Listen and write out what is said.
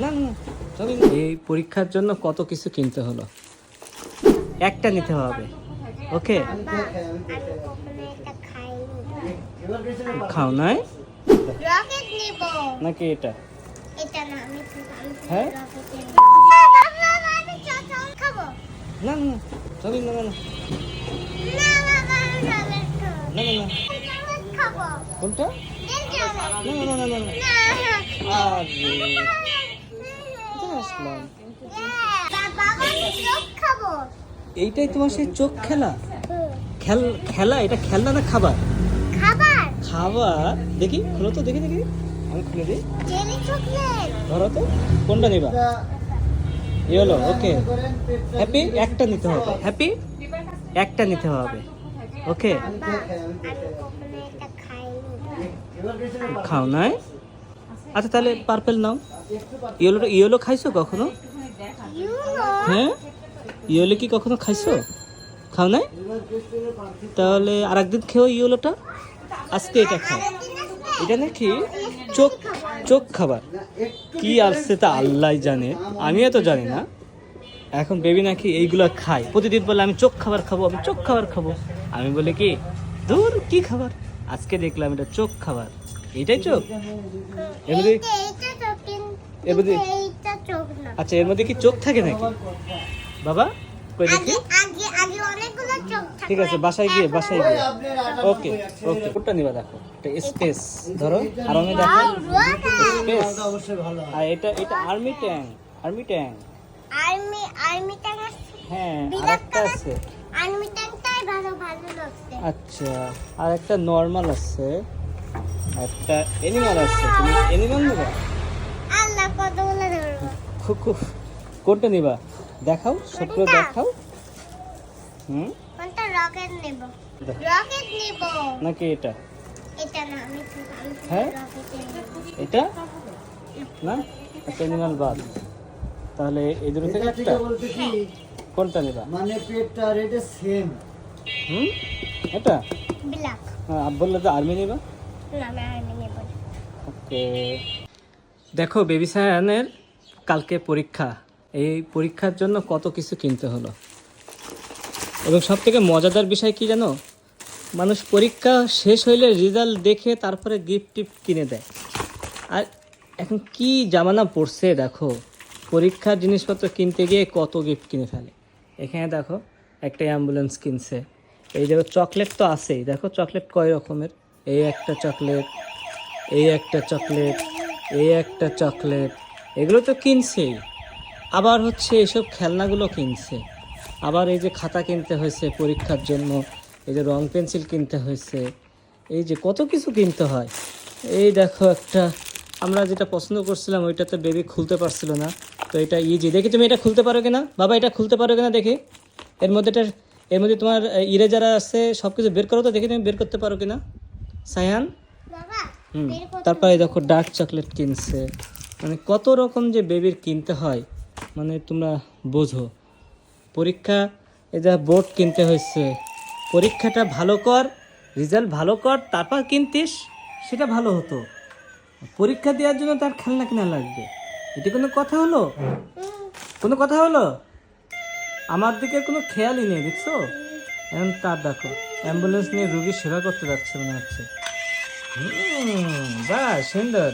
না না চলেন এই পরীক্ষার জন্য কত কিছু কিনতে হলো? একটা নিতে হবে। ওকে? খাও নাই? নাকি এটা? এটা না আমি আমি হ্যাঁ? না না না কোনটা? না না না না না। না আরে। কোথায় আসলাম এইটাই তোমার সেই চোখ খেলা? খেল খেলা এটা খেলনা না খাবার? খাবার। খাবার? দেখি খুলো তো দেখি দেখি। আমি খুলে দিই। ধরো তো কোনটা নিবা? এই হলো ওকে। হ্যাপি একটা নিতে হবে। হ্যাপি একটা নিতে হবে। ওকে খাও নাই? আচ্ছা তাহলে পার্পেল নাও। ইয়েলো ইয়েলো খাইছো কখনো? হ্যাঁ? ইয়েলো কি কখনো খাইছো? খাও নাই? তাহলে আর একদিন খেও ইয়েলোটা। আজকে এটা খাও। এটা নাকি চোখ চোখ খাবার। কি আসছে তা আল্লাহ জানে। আমিও তো জানি না। এখন বেবি নাকি এইগুলো খায়। প্রতিদিন বলে, আমি চোখ খাবার খাব, আমি চোখ খাবার খাব। আমি বলি, কি? দূর, কি খাবার? আজকে দেখলাম এটা চোখ খাবার। এটাই চোখ এর মধ্যে এর মধ্যে আচ্ছা এর মধ্যে কি চোখ থাকে নাকি? বাবা কই দেখি? আগে আগে আগে অনেকগুলো চোখ থাকে। ঠিক আছে বাসায় গিয়ে বাসায় গিয়ে। ওকে ওকে। কোনটা নিবা দেখো। এটা স্পেস ধরো। আর আমি দেখো। স্পেস অবশ্যই ভালো। আর এটা এটা army tank army tank army army tank হ্যাঁ আর বিরাট একটা আছে। আর্মি ট্যাঙ্কটাই ভালো ভালো লাগছে। আচ্ছা আর একটা নর্মাল আছে। একটা এনিমাল আছে? তুমি এনিমাল নিবা? আল্লাহ কতগুলো ধরবো খুব খুব। কোনটা নিবা? দেখাও কোনটা? দেখাও। হুম? কোনটা? রকেট নেব। রকেট নেব। নাকি এটা? এটা না আমি হ্যাঁ? এটা? না? একটা এনিমাল বাদ। তাহলে এই দুটো থেকে একটা? কোনটা নিবা? মানে পেটটা আর এটা সেম হুম? এটা? ব্ল্যাক হ্যাঁ বললে তো আর্মি নিবা? দেখো বেবি সায়ানের কালকে পরীক্ষা। এই পরীক্ষার জন্য কত কিছু কিনতে হলো। এবং সব থেকে মজাদার বিষয় কি জানো? মানুষ পরীক্ষা শেষ হইলে রেজাল্ট দেখে তারপরে গিফট টিফট কিনে দেয়। আর এখন কি জামানা পড়ছে দেখো? পরীক্ষার জিনিসপত্র কিনতে গিয়ে কত গিফট কিনে ফেলে। এখানে দেখো একটা অ্যাম্বুলেন্স কিনছে। এই দেখো চকলেট তো আছেই। দেখো, চকলেট কয় রকমের? এই একটা চকলেট, এই একটা চকলেট, এই একটা চকলেট। এগুলো তো কিনছেই আবার হচ্ছে এসব খেলনাগুলো কিনছে। আবার এই যে খাতা কিনতে হয়েছে পরীক্ষার জন্য, এই যে রং পেন্সিল কিনতে হয়েছে, এই যে কত কিছু কিনতে হয়। এই দেখো একটা, আমরা যেটা পছন্দ করছিলাম ওইটা তো বেবি খুলতে পারছিল না। তো এটা ইজি দেখি তুমি এটা খুলতে পারো কিনা? বাবা, এটা খুলতে পারো কিনা দেখি? এর মধ্যে এটা এর মধ্যে তোমার ইরে যারা আছে সব কিছু বের করো তো দেখি তুমি বের করতে পারো কিনা। সায়ান? হুম তারপরে দেখো ডার্ক চকলেট কিনছে। মানে কত রকম যে বেবির কিনতে হয় মানে তোমরা বোঝো। পরীক্ষা যা বোর্ড কিনতে হয়েছে। পরীক্ষাটা ভালো কর রেজাল্ট ভালো কর তারপর কিনতিস সেটা ভালো হতো। পরীক্ষা দেওয়ার জন্য তার খেলনা কেনা লাগবে। এটা কোনো কথা হলো? কোনো কথা হলো? আমার দিকে কোনো খেয়ালই নেই দেখছ? এখন তার দেখো? অ্যাম্বুলেন্স নিয়ে রুগীর সেবা করতে যাচ্ছে মনে হচ্ছে। বা সুন্দর।